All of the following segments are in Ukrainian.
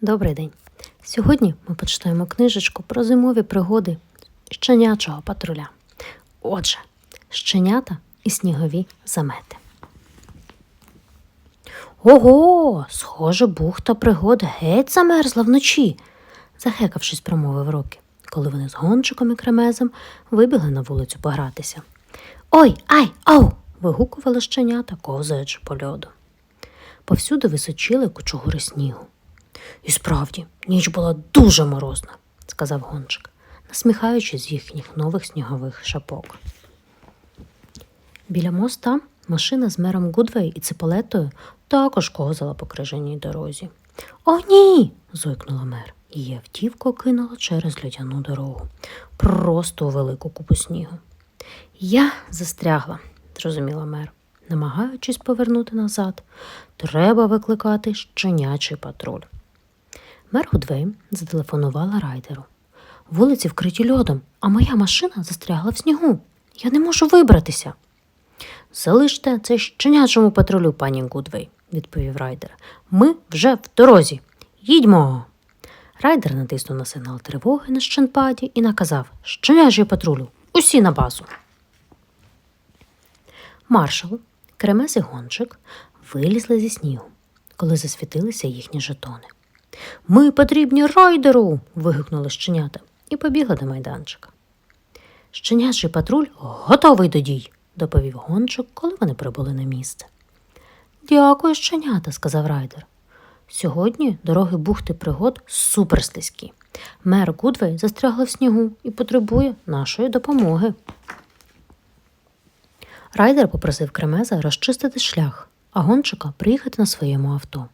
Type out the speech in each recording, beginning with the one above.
Добрий день. Сьогодні ми почитаємо книжечку про зимові пригоди щенячого патруля. Отже, щенята і снігові замети. Ого, схоже, бухта пригод геть замерзла вночі, захекавшись, промовив Рокі, коли вони з гончиком і кремезом вибігли на вулицю погратися. Ой, ай, ау! вигукували щенята, ковзаючи по льоду. Повсюди височили кучугури снігу. І справді, ніч була дуже морозна, сказав гончик, насміхаючись з їхніх нових снігових шапок. Біля моста машина з мером Гудвей і Циполетою також ковзала по крижаній дорозі. О, ні. зойкнула мер. Її автівку кинула через льодяну дорогу, просто у велику купу снігу. Я застрягла, зрозуміла мер, намагаючись повернути назад. Треба викликати щенячий патруль. Мер Гудвей зателефонувала райдеру. Вулиці вкриті льодом, а моя машина застрягла в снігу. Я не можу вибратися. Залиште це щенячому патрулю, пані Гудвей, відповів райдер. Ми вже в дорозі. Їдьмо. Райдер натиснув на сигнал тривоги на щенпаді і наказав щенячий патрулю. Усі на базу. Маршал, Кремес і гончик вилізли зі снігу, коли засвітилися їхні жетони. Ми потрібні райдеру. вигукнули щенята і побігли до майданчика. Щенячий патруль готовий до дій, доповів гончик, коли вони прибули на місце. Дякую, щенята, сказав райдер. Сьогодні дороги бухти пригод суперслизькі. Мер Гудвей застрягла в снігу і потребує нашої допомоги. Райдер попросив Кремеза розчистити шлях, а гончика приїхати на своєму авто.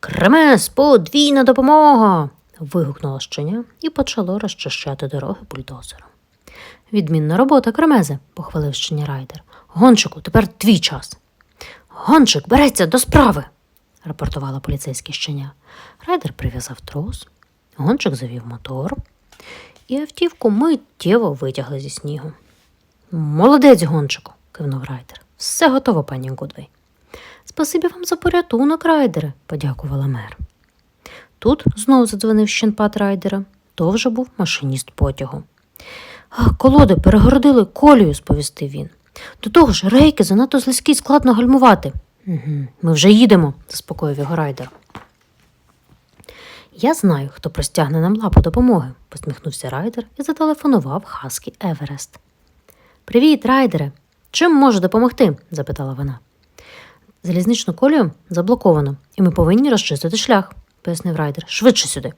Кремез, подвійна допомога. вигукнуло щеня і почало розчищати дороги бульдозером. Відмінна робота, Кремезе, похвалив щеня райдер. Гончику, тепер твій час. Гончик береться до справи, рапортувала поліцейське щеня. Райдер прив'язав трос, гончик завів мотор, і автівку миттєво витягли зі снігу. Молодець, гончику, кивнув райдер. Все готово, пані Гудвей. Спасибі вам за порятунок, райдере, подякувала мер. Тут знову задзвонив щенпат райдера. То вже був машиніст потягу. Колоди перегородили колію, сповістив він. До того ж, рейки занадто слизькі, складно гальмувати. Угу, Ми вже їдемо, заспокоїв його райдер. Я знаю, хто простягне нам лапу допомоги, посміхнувся райдер і зателефонував Хаскі Еверест. Привіт, райдере. Чим можу допомогти? запитала вона. Залізничну колію заблоковано, і ми повинні розчистити шлях, пояснив райдер. Швидше сюди.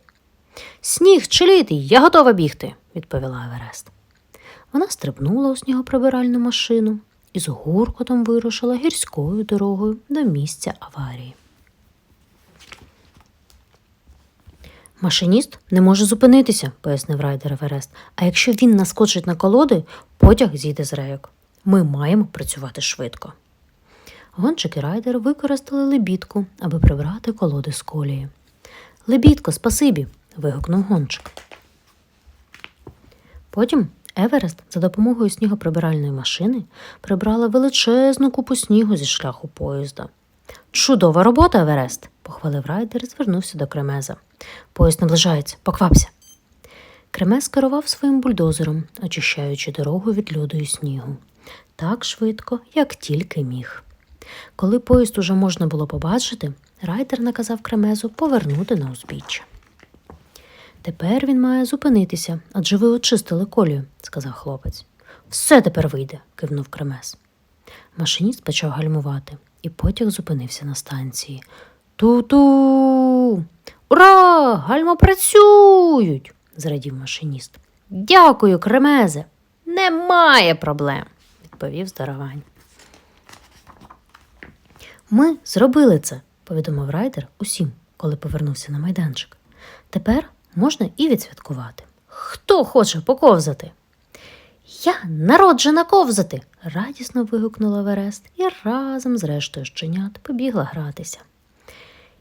Сніг чилітий, я готова бігти, відповіла Еверест. Вона стрибнула у снігоприбиральну машину і з гуркотом вирушила гірською дорогою до місця аварії. Машиніст не може зупинитися, пояснив райдер Еверест. А якщо він наскочить на колоди, потяг зійде з рейок. Ми маємо працювати швидко. Гончик і райдер використали лебідку, аби прибрати колоди з колії. Лебідко, спасибі. вигукнув гончик. Потім Еверест за допомогою снігоприбиральної машини прибрала величезну купу снігу зі шляху поїзда. Чудова робота, Еверест, похвалив райдер і звернувся до Кремеза. Поїзд наближається, поквапся. Кремез керував своїм бульдозером, очищаючи дорогу від льоду і снігу. Так швидко, як тільки міг. Коли поїзд уже можна було побачити, райдер наказав Кремезу повернути на узбіччя. Тепер він має зупинитися, адже ви очистили колію, сказав хлопець. Все тепер вийде, кивнув Кремез. Машиніст почав гальмувати, і потяг зупинився на станції. Ту-ту. Ура! Гальма працюють! зрадів машиніст. Дякую, Кремезе. Немає проблем, відповів здоровань. Ми зробили це, повідомив райдер усім, коли повернувся на майданчик. Тепер можна і відсвяткувати. Хто хоче поковзати? Я народжена ковзати, радісно вигукнула Верест і разом з рештою щенят побігла гратися.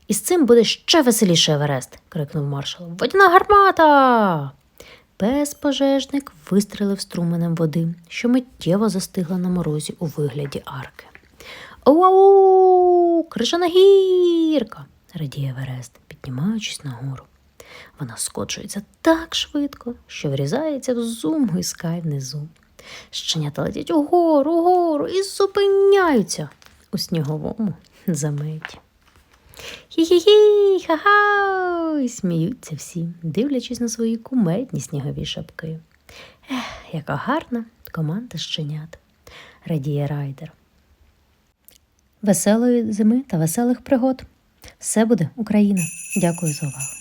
І з цим буде ще веселіше Еверест, крикнув маршал. Водяна гармата. Пес пожежник вистрелив струменем води, що миттєво застигла на морозі у вигляді арки. Ау, крижана гірка, радіє Верест, піднімаючись нагору. Вона скочується так швидко, що врізається в зуму і скай внизу. Щенята летять угору, угору і зупиняються у сніговому заметі. Хі-хі-хі, ха-ха! Сміються всі, дивлячись на свої кумедні снігові шапки. Ех, яка гарна команда щенят, радіє райдер. Веселої зими та веселих пригод. Все буде Україна. Дякую за увагу.